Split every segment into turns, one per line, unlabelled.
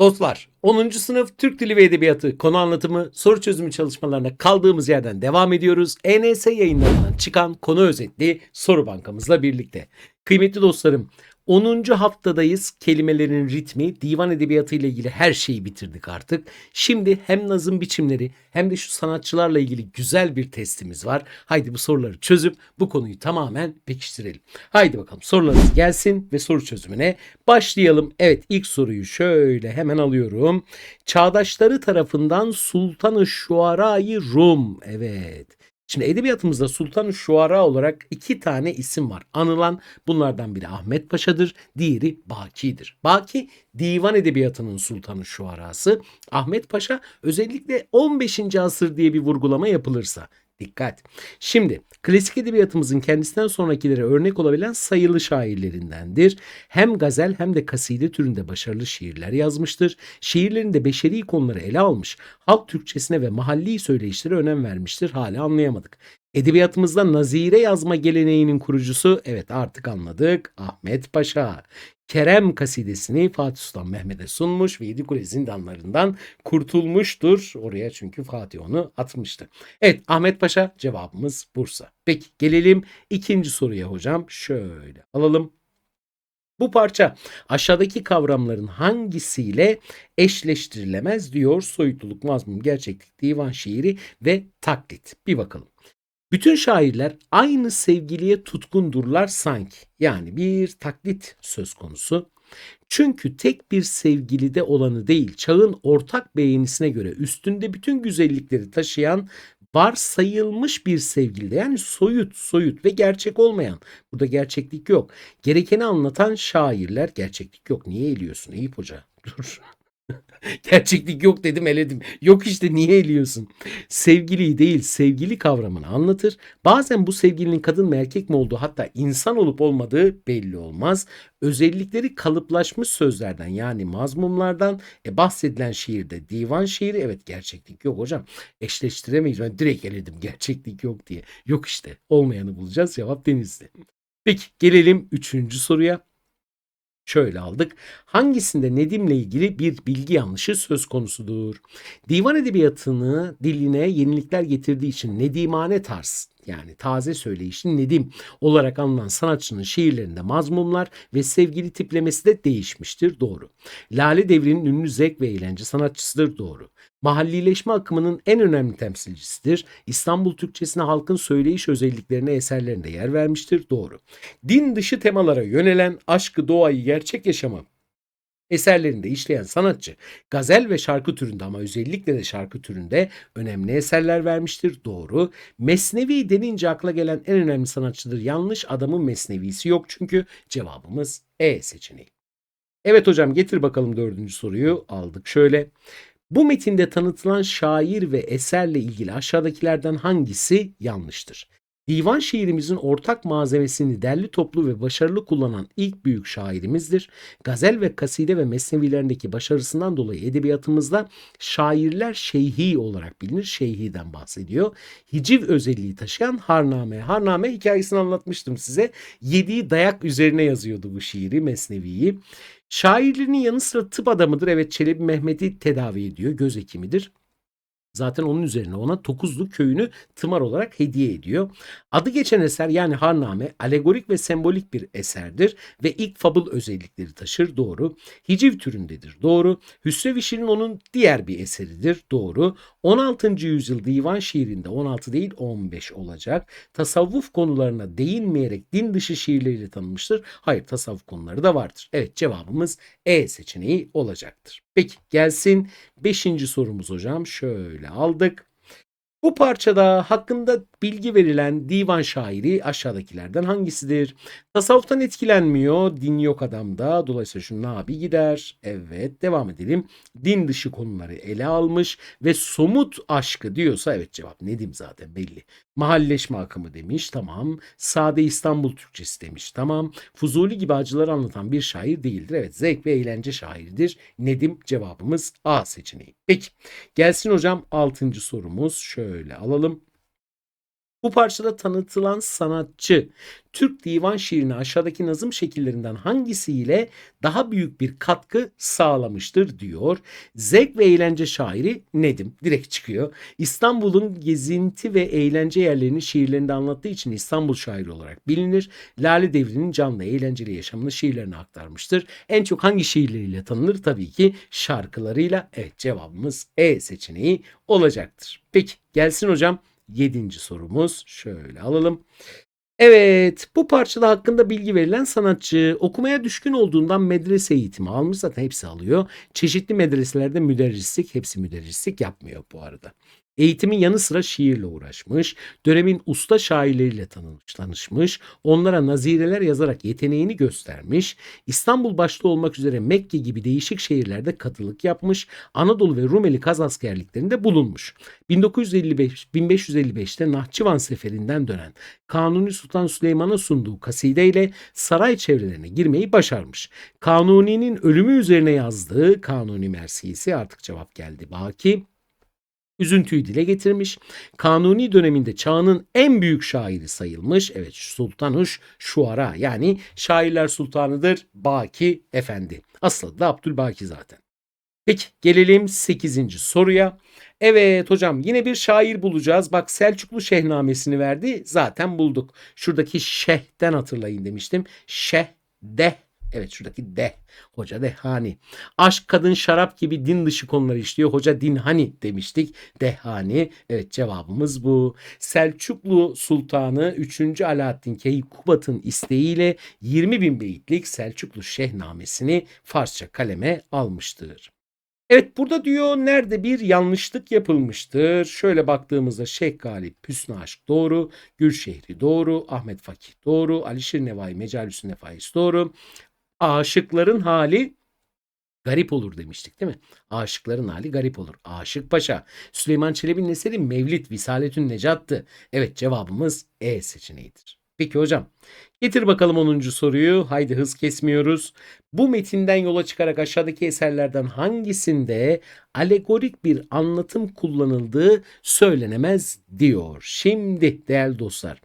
Dostlar 10. sınıf Türk Dili ve Edebiyatı konu anlatımı soru çözümü çalışmalarına kaldığımız yerden devam ediyoruz. ENS yayınlarından çıkan konu özetli soru bankamızla birlikte. Kıymetli dostlarım 10. haftadayız. Kelimelerin ritmi, divan edebiyatı ile ilgili her şeyi bitirdik artık. Şimdi hem nazım biçimleri hem de şu sanatçılarla ilgili güzel bir testimiz var. Haydi bu soruları çözüp bu konuyu tamamen pekiştirelim. Haydi bakalım sorularınız gelsin ve soru çözümüne başlayalım. Evet ilk soruyu şöyle hemen alıyorum. Çağdaşları tarafından Sultanı Şuara-i Rum. Evet. Şimdi edebiyatımızda Sultan-ı Şuara olarak iki tane isim var. Anılan bunlardan biri Ahmet Paşa'dır, diğeri Baki'dir. Baki divan edebiyatının Sultan-ı Şuarası. Ahmet Paşa özellikle 15. asır diye bir vurgulama yapılırsa. Dikkat. Şimdi klasik edebiyatımızın kendisinden sonrakilere örnek olabilen sayılı şairlerindendir. Hem gazel hem de kaside türünde başarılı şiirler yazmıştır. Şiirlerinde beşeri konuları ele almış, halk Türkçesine ve mahalli söyleyişlere önem vermiştir. Hala anlayamadık. Edebiyatımızda nazire yazma geleneğinin kurucusu evet artık anladık Ahmet Paşa. Kerem kasidesini Fatih Sultan Mehmet'e sunmuş ve Yedikule zindanlarından kurtulmuştur. Oraya çünkü Fatih onu atmıştı. Evet Ahmet Paşa cevabımız Bursa. Peki gelelim ikinci soruya hocam. Şöyle alalım. Bu parça aşağıdaki kavramların hangisiyle eşleştirilemez diyor soyutluluk, mazmum, gerçeklik, divan şiiri ve taklit. Bir bakalım. Bütün şairler aynı sevgiliye tutkundurlar sanki. Yani bir taklit söz konusu. Çünkü tek bir sevgilide olanı değil, çağın ortak beğenisine göre üstünde bütün güzellikleri taşıyan varsayılmış bir sevgilide yani soyut soyut ve gerçek olmayan burada gerçeklik yok. Gerekeni anlatan şairler gerçeklik yok. Niye eliyorsun Eyüp Hoca? Dur. Gerçeklik yok dedim eledim. Yok işte niye eliyorsun? Sevgiliyi değil sevgili kavramını anlatır. Bazen bu sevgilinin kadın mı erkek mi olduğu hatta insan olup olmadığı belli olmaz. Özellikleri kalıplaşmış sözlerden yani mazmumlardan e, bahsedilen şiirde divan şiiri evet gerçeklik yok hocam. Eşleştiremeyiz. Ben direkt eledim gerçeklik yok diye. Yok işte olmayanı bulacağız cevap denizli. Peki gelelim üçüncü soruya. Şöyle aldık. Hangisinde Nedim'le ilgili bir bilgi yanlışı söz konusudur? Divan edebiyatını diline yenilikler getirdiği için Nedimane tarz yani taze söyleyişli Nedim olarak anılan sanatçının şiirlerinde mazmumlar ve sevgili tiplemesi de değişmiştir. Doğru. Lale devrinin ünlü zevk ve eğlence sanatçısıdır. Doğru. Mahallileşme akımının en önemli temsilcisidir. İstanbul Türkçesine halkın söyleyiş özelliklerine eserlerinde yer vermiştir. Doğru. Din dışı temalara yönelen aşkı, doğayı, gerçek yaşamı eserlerinde işleyen sanatçı gazel ve şarkı türünde ama özellikle de şarkı türünde önemli eserler vermiştir. Doğru. Mesnevi denince akla gelen en önemli sanatçıdır. Yanlış adamın mesnevisi yok çünkü cevabımız E seçeneği. Evet hocam getir bakalım dördüncü soruyu aldık şöyle. Bu metinde tanıtılan şair ve eserle ilgili aşağıdakilerden hangisi yanlıştır? Divan şiirimizin ortak malzemesini derli toplu ve başarılı kullanan ilk büyük şairimizdir. Gazel ve kaside ve mesnevilerindeki başarısından dolayı edebiyatımızda şairler şeyhi olarak bilinir. Şeyhi'den bahsediyor. Hiciv özelliği taşıyan Harname. Harname hikayesini anlatmıştım size. Yediği dayak üzerine yazıyordu bu şiiri, mesneviyi. Şairliğinin yanı sıra tıp adamıdır. Evet Çelebi Mehmet'i tedavi ediyor. Göz hekimidir. Zaten onun üzerine ona Tokuzlu köyünü tımar olarak hediye ediyor. Adı geçen eser yani Harname alegorik ve sembolik bir eserdir ve ilk fabıl özellikleri taşır doğru. Hiciv türündedir doğru. Hüsrev Şirin onun diğer bir eseridir doğru. 16. yüzyıl divan şiirinde 16 değil 15 olacak. Tasavvuf konularına değinmeyerek din dışı şiirleriyle tanınmıştır. Hayır tasavvuf konuları da vardır. Evet cevabımız E seçeneği olacaktır. Peki gelsin 5. sorumuz hocam. Şöyle aldık. Bu parçada hakkında bilgi verilen divan şairi aşağıdakilerden hangisidir? Tasavvuftan etkilenmiyor. Din yok adamda. Dolayısıyla şu nabi gider. Evet devam edelim. Din dışı konuları ele almış ve somut aşkı diyorsa evet cevap Nedim zaten belli. Mahalleşme akımı demiş tamam. Sade İstanbul Türkçesi demiş tamam. Fuzuli gibi acıları anlatan bir şair değildir. Evet zevk ve eğlence şairidir. Nedim cevabımız A seçeneği. Peki gelsin hocam 6. sorumuz şöyle alalım. Bu parçada tanıtılan sanatçı Türk divan şiirine aşağıdaki nazım şekillerinden hangisiyle daha büyük bir katkı sağlamıştır diyor. Zevk ve eğlence şairi Nedim direkt çıkıyor. İstanbul'un gezinti ve eğlence yerlerini şiirlerinde anlattığı için İstanbul şairi olarak bilinir. Lale Devri'nin canlı eğlenceli yaşamını şiirlerine aktarmıştır. En çok hangi şiirleriyle tanınır? Tabii ki şarkılarıyla. Evet cevabımız E seçeneği olacaktır. Peki gelsin hocam. Yedinci sorumuz şöyle alalım. Evet, bu parçada hakkında bilgi verilen sanatçı okumaya düşkün olduğundan medrese eğitimi almış. Zaten hepsi alıyor. Çeşitli medreselerde müderrislik, hepsi müderrislik yapmıyor bu arada. Eğitimin yanı sıra şiirle uğraşmış, dönemin usta şairleriyle tanışmış, onlara nazireler yazarak yeteneğini göstermiş, İstanbul başta olmak üzere Mekke gibi değişik şehirlerde katılık yapmış, Anadolu ve Rumeli kaz askerliklerinde bulunmuş. 1955 1555'te Nahçıvan seferinden dönen Kanuni Sultan Süleyman'a sunduğu kasideyle saray çevrelerine girmeyi başarmış. Kanuni'nin ölümü üzerine yazdığı Kanuni Mersiyesi artık cevap geldi. Baki üzüntüyü dile getirmiş. Kanuni döneminde çağının en büyük şairi sayılmış. Evet Sultanuş Şuara yani şairler sultanıdır Baki Efendi. Asıl adı da Abdülbaki zaten. Peki gelelim 8. soruya. Evet hocam yine bir şair bulacağız. Bak Selçuklu Şehnamesini verdi. Zaten bulduk. Şuradaki şehten hatırlayın demiştim. Şeh de Evet şuradaki de. Hoca dehani. Aşk, kadın, şarap gibi din dışı konuları işliyor. Hoca dinhani demiştik. Dehani. Evet cevabımız bu. Selçuklu Sultanı 3. Alaaddin Keykubat'ın isteğiyle 20 bin beyitlik Selçuklu Şehnamesini Farsça kaleme almıştır. Evet burada diyor nerede bir yanlışlık yapılmıştır. Şöyle baktığımızda Şeyh Galip Hüsnü Aşk doğru, Gülşehri doğru, Ahmet Fakih doğru, Alişir Nevai Mecalisü Nefais doğru. Aşıkların hali garip olur demiştik değil mi? Aşıkların hali garip olur. Aşık Paşa. Süleyman Çelebi'nin eseri Mevlid Visaletün Necat'tı. Evet cevabımız E seçeneğidir. Peki hocam getir bakalım 10. soruyu. Haydi hız kesmiyoruz. Bu metinden yola çıkarak aşağıdaki eserlerden hangisinde alegorik bir anlatım kullanıldığı söylenemez diyor. Şimdi değerli dostlar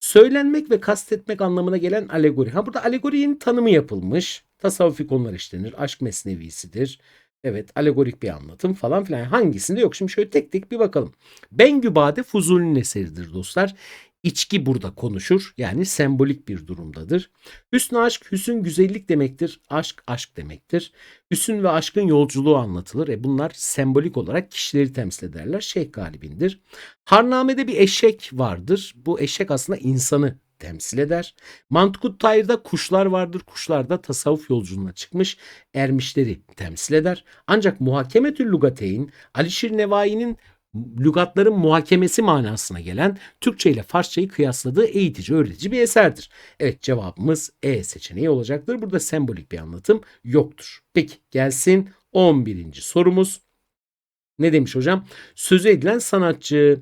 Söylenmek ve kastetmek anlamına gelen alegori. Ha burada alegorinin tanımı yapılmış. Tasavvufi konular işlenir. Aşk mesnevisidir. Evet alegorik bir anlatım falan filan. Hangisinde yok? Şimdi şöyle tek tek bir bakalım. Bengübade Fuzuli'nin eseridir dostlar. İçki burada konuşur. Yani sembolik bir durumdadır. Hüsn aşk, hüsün güzellik demektir. Aşk, aşk demektir. Hüsün ve aşkın yolculuğu anlatılır. E bunlar sembolik olarak kişileri temsil ederler. Şeyh Galibindir. Harname'de bir eşek vardır. Bu eşek aslında insanı temsil eder. Mantukut Tayr'da kuşlar vardır. Kuşlar da tasavvuf yolculuğuna çıkmış ermişleri temsil eder. Ancak Muhakemetül Lugateyn Alişir Nevai'nin lügatların muhakemesi manasına gelen Türkçe ile Farsçayı kıyasladığı eğitici, öğretici bir eserdir. Evet cevabımız E seçeneği olacaktır. Burada sembolik bir anlatım yoktur. Peki gelsin 11. sorumuz. Ne demiş hocam? Sözü edilen sanatçı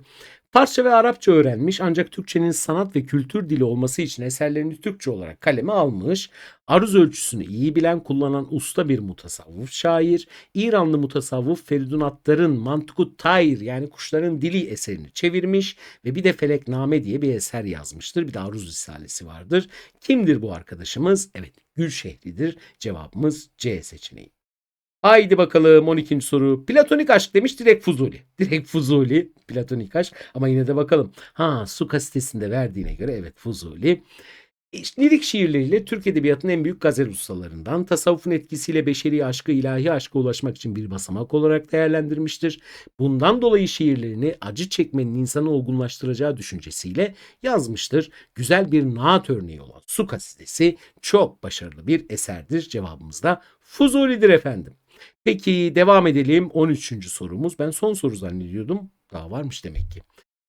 Farsça ve Arapça öğrenmiş ancak Türkçenin sanat ve kültür dili olması için eserlerini Türkçe olarak kaleme almış. Aruz ölçüsünü iyi bilen, kullanan usta bir mutasavvuf şair. İranlı mutasavvuf Feridun Attar'ın Mantukut Tayr yani kuşların dili eserini çevirmiş ve bir de Felekname diye bir eser yazmıştır. Bir de Aruz Risalesi vardır. Kimdir bu arkadaşımız? Evet Gülşehri'dir. Cevabımız C seçeneği. Haydi bakalım 12. soru. Platonik aşk demiş direkt Fuzuli. Direkt Fuzuli. Platonik aşk. Ama yine de bakalım. Ha su sitesinde verdiğine göre evet Fuzuli. Lirik şiirleriyle Türk Edebiyatı'nın en büyük gazel ustalarından, tasavvufun etkisiyle beşeri aşkı ilahi aşka ulaşmak için bir basamak olarak değerlendirmiştir. Bundan dolayı şiirlerini acı çekmenin insanı olgunlaştıracağı düşüncesiyle yazmıştır. Güzel bir naat örneği olan Su Kasidesi çok başarılı bir eserdir. Cevabımız da Fuzuli'dir efendim. Peki devam edelim 13. sorumuz. Ben son soru zannediyordum. Daha varmış demek ki.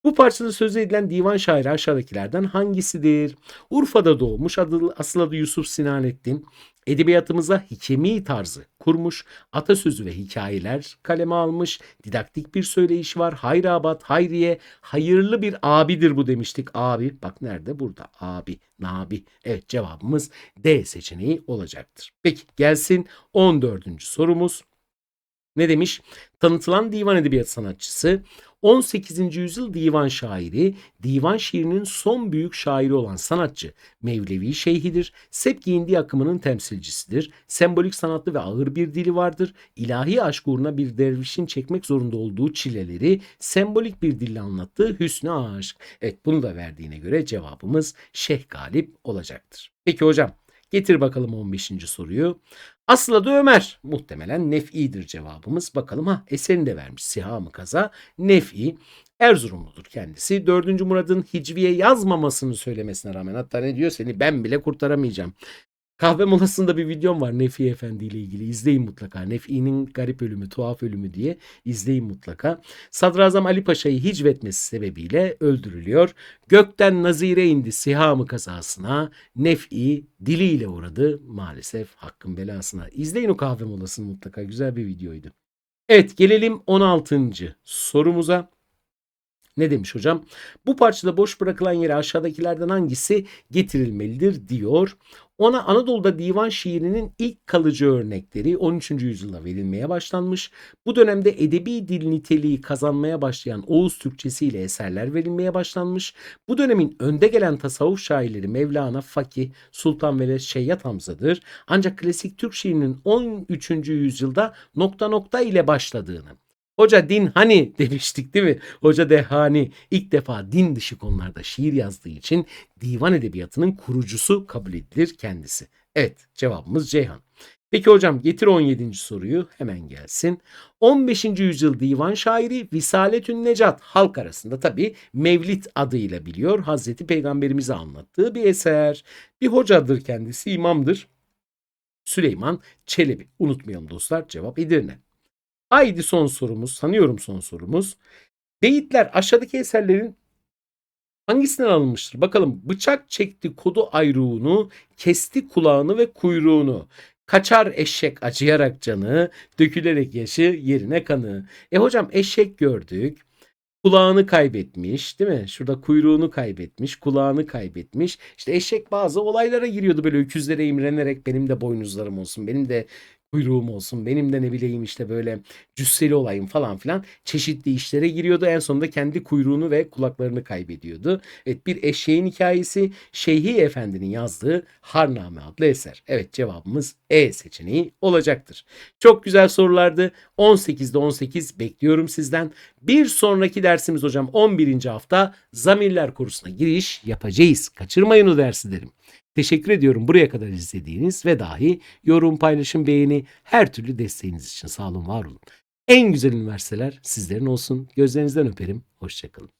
Bu parçada söz edilen divan şairi aşağıdakilerden hangisidir? Urfa'da doğmuş, adı, asıl adı Yusuf Sinanettin. Edebiyatımıza hikemi tarzı kurmuş, atasözü ve hikayeler kaleme almış, didaktik bir söyleyişi var. Hayrabat, Hayriye, hayırlı bir abidir bu demiştik. Abi, bak nerede? Burada. Abi, Nabi. Evet cevabımız D seçeneği olacaktır. Peki gelsin 14. sorumuz. Ne demiş? Tanıtılan divan edebiyatı sanatçısı, 18. yüzyıl divan şairi, divan şiirinin son büyük şairi olan sanatçı, Mevlevi şeyhidir, sep giyindiği akımının temsilcisidir, sembolik sanatlı ve ağır bir dili vardır, ilahi aşk uğruna bir dervişin çekmek zorunda olduğu çileleri sembolik bir dille anlattığı hüsnü aşk. Evet bunu da verdiğine göre cevabımız Şeyh Galip olacaktır. Peki hocam getir bakalım 15. soruyu. Asıl adı Ömer. Muhtemelen Nef'i'dir cevabımız. Bakalım ha eserini de vermiş. Siha-mı kaza? Nef'i. Erzurumludur kendisi. 4. Murad'ın Hicviye yazmamasını söylemesine rağmen hatta ne diyor seni ben bile kurtaramayacağım. Kahve molasında bir videom var Nefi Efendi ile ilgili. İzleyin mutlaka. Nefi'nin garip ölümü, tuhaf ölümü diye izleyin mutlaka. Sadrazam Ali Paşa'yı hicvetmesi sebebiyle öldürülüyor. Gökten nazire indi sihamı kazasına. Nef'i diliyle uğradı maalesef hakkın belasına. İzleyin o kahve molasını mutlaka. Güzel bir videoydu. Evet gelelim 16. sorumuza. Ne demiş hocam? Bu parçada boş bırakılan yere aşağıdakilerden hangisi getirilmelidir diyor. Ona Anadolu'da divan şiirinin ilk kalıcı örnekleri 13. yüzyılda verilmeye başlanmış. Bu dönemde edebi dil niteliği kazanmaya başlayan Oğuz Türkçesi ile eserler verilmeye başlanmış. Bu dönemin önde gelen tasavvuf şairleri Mevlana, Fakih, Sultan ve Şeyyat Hamza'dır. Ancak klasik Türk şiirinin 13. yüzyılda nokta nokta ile başladığını, Hoca din hani demiştik değil mi? Hoca Dehani ilk defa din dışı konularda şiir yazdığı için divan edebiyatının kurucusu kabul edilir kendisi. Evet cevabımız Ceyhan. Peki hocam getir 17. soruyu hemen gelsin. 15. yüzyıl divan şairi Visaletün Necat halk arasında tabi Mevlit adıyla biliyor. Hazreti Peygamberimize anlattığı bir eser. Bir hocadır kendisi imamdır. Süleyman Çelebi. Unutmayalım dostlar cevap Edirne. Haydi son sorumuz. Sanıyorum son sorumuz. Beyitler aşağıdaki eserlerin hangisinden alınmıştır? Bakalım bıçak çekti kodu ayruğunu, kesti kulağını ve kuyruğunu. Kaçar eşek acıyarak canı, dökülerek yaşı yerine kanı. E hocam eşek gördük. Kulağını kaybetmiş değil mi? Şurada kuyruğunu kaybetmiş, kulağını kaybetmiş. İşte eşek bazı olaylara giriyordu böyle öküzlere imrenerek benim de boynuzlarım olsun, benim de kuyruğum olsun. Benim de ne bileyim işte böyle cüsseli olayım falan filan. Çeşitli işlere giriyordu. En sonunda kendi kuyruğunu ve kulaklarını kaybediyordu. Evet bir eşeğin hikayesi Şeyhi Efendi'nin yazdığı Harname adlı eser. Evet cevabımız E seçeneği olacaktır. Çok güzel sorulardı. 18'de 18 bekliyorum sizden. Bir sonraki dersimiz hocam 11. hafta zamirler kursuna giriş yapacağız. Kaçırmayın o dersi derim. Teşekkür ediyorum buraya kadar izlediğiniz ve dahi yorum, paylaşım, beğeni her türlü desteğiniz için sağ olun, var olun. En güzel üniversiteler sizlerin olsun. Gözlerinizden öperim. Hoşçakalın.